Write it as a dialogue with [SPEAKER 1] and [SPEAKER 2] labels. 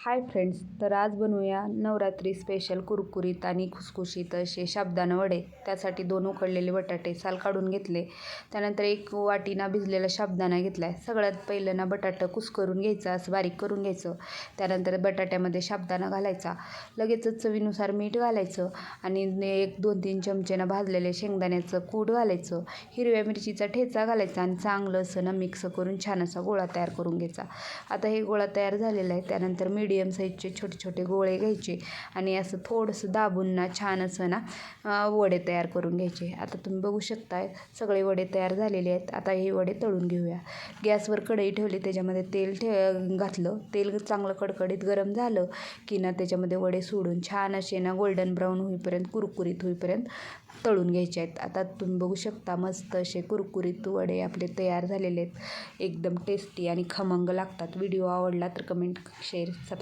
[SPEAKER 1] Hi friends तर आज बनवूया नवरात्री स्पेशल कुरकुरीत आणि खुसखुशीत असे साबुदाणा वडे. त्यासाठी दोन उकडलेले बटाटे साल काढून घेतले. त्यानंतर एक वाटीना भिजलेला शाबदाना घेतला आहे सगळ्यात पहिलं ना बटाटं कुस्करून घ्यायचं असं बारीक करून घ्यायचं. त्यानंतर बटाट्यामध्ये शाबदाना घालायचा. लगेचच चवीनुसार मीठ घालायचं आणि एक दोन तीन चमचेनं भाजलेले शेंगदाण्याचं कूट घालायचं. हिरव्या मिरचीचा ठेचा घालायचा आणि चांगलं असं ना मिक्स करून छान असा गोळा तयार करून घ्यायचा. आता हे गोळा तयार झालेला आहे. त्यानंतर मीठ मीडियम साईजचे छोटे छोटे गोळे घ्यायचे आणि असं थोडंसं दाबून ना छान असं ना वडे तयार करून घ्यायचे. आता तुम्ही बघू शकताय सगळे वडे तयार झालेले आहेत. आता हे वडे तळून घेऊया. गॅसवर कढई ठेवली त्याच्यामध्ये तेल ठे घातलं. तेल चांगलं कडकडीत गरम झालं की ना त्याच्यामध्ये वडे सोडून छान असे ना गोल्डन ब्राऊन होईपर्यंत कुरकुरीत होईपर्यंत तळून घ्यायचे आहेत. आता तुम्ही बघू शकता मस्त असे कुरकुरीत वडे आपले तयार झालेले आहेत. एकदम टेस्टी आणि खमंग लागतात. व्हिडिओ आवडला तर कमेंट शेअर सबस्क्राईब